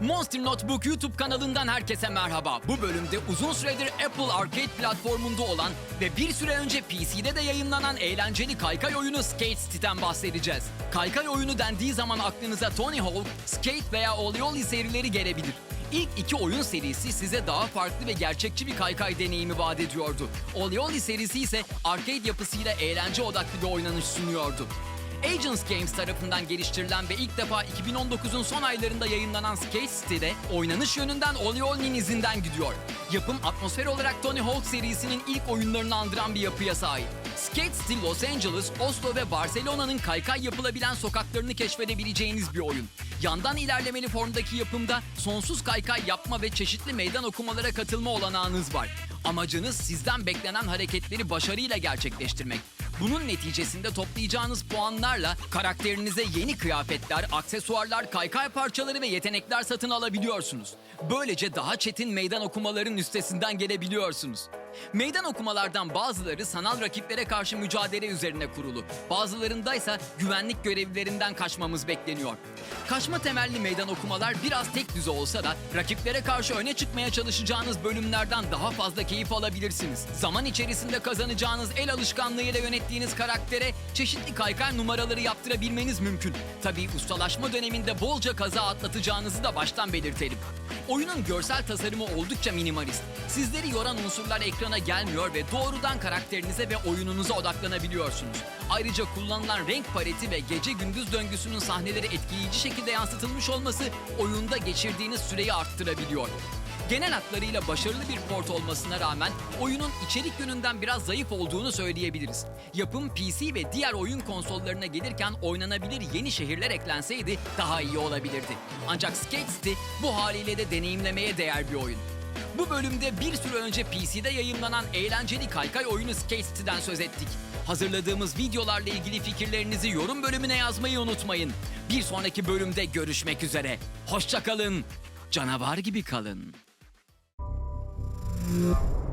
Monster Notebook YouTube kanalından herkese merhaba. Bu bölümde uzun süredir Apple Arcade platformunda olan ve bir süre önce PC'de de yayınlanan eğlenceli kaykay oyunu Skate City'den bahsedeceğiz. Kaykay oyunu dendiği zaman aklınıza Tony Hawk, Skate veya Olioli serileri gelebilir. İlk iki oyun serisi size daha farklı ve gerçekçi bir kaykay deneyimi vaat ediyordu. Olioli serisi ise arcade yapısıyla eğlence odaklı bir oynanış sunuyordu. Agents Games tarafından geliştirilen ve ilk defa 2019'un son aylarında yayınlanan Skate City'de oynanış yönünden Olioli'nin izinden gidiyor. Yapım atmosfer olarak Tony Hawk serisinin ilk oyunlarını andıran bir yapıya sahip. Skate City Los Angeles, Oslo ve Barcelona'nın kaykay yapılabilen sokaklarını keşfedebileceğiniz bir oyun. Yandan ilerlemeli formdaki yapımda sonsuz kaykay yapma ve çeşitli meydan okumalara katılma olanağınız var. Amacınız sizden beklenen hareketleri başarıyla gerçekleştirmek. Bunun neticesinde toplayacağınız puanlarla karakterinize yeni kıyafetler, aksesuarlar, kaykay parçaları ve yetenekler satın alabiliyorsunuz. Böylece daha çetin meydan okumaların üstesinden gelebiliyorsunuz. Meydan okumalardan bazıları sanal rakiplere karşı mücadele üzerine kurulu. Bazılarında ise güvenlik görevlilerinden kaçmamız bekleniyor. Kaçma temelli meydan okumalar biraz tek düze olsa da rakiplere karşı öne çıkmaya çalışacağınız bölümlerden daha fazla keyif alabilirsiniz. Zaman içerisinde kazanacağınız el alışkanlığıyla yönettiğiniz karaktere çeşitli kaykay numaraları yaptırabilmeniz mümkün. Tabii ustalaşma döneminde bolca kaza atlatacağınızı da baştan belirtelim. Oyunun görsel tasarımı oldukça minimalist. Sizleri yoran unsurlar ekrana gelmiyor ve doğrudan karakterinize ve oyununuza odaklanabiliyorsunuz. Ayrıca kullanılan renk paleti ve gece gündüz döngüsünün sahneleri etkileyici şekilde yansıtılmış olması oyunda geçirdiğiniz süreyi arttırabiliyor. Genel hatlarıyla başarılı bir port olmasına rağmen oyunun içerik yönünden biraz zayıf olduğunu söyleyebiliriz. Yapım PC ve diğer oyun konsollarına gelirken oynanabilir yeni şehirler eklenseydi daha iyi olabilirdi. Ancak Skate City bu haliyle de deneyimlemeye değer bir oyun. Bu bölümde bir süre önce PC'de yayınlanan eğlenceli kaykay oyunu Skate City'den söz ettik. Hazırladığımız videolarla ilgili fikirlerinizi yorum bölümüne yazmayı unutmayın. Bir sonraki bölümde görüşmek üzere. Hoşçakalın. Canavar gibi kalın. Yeah.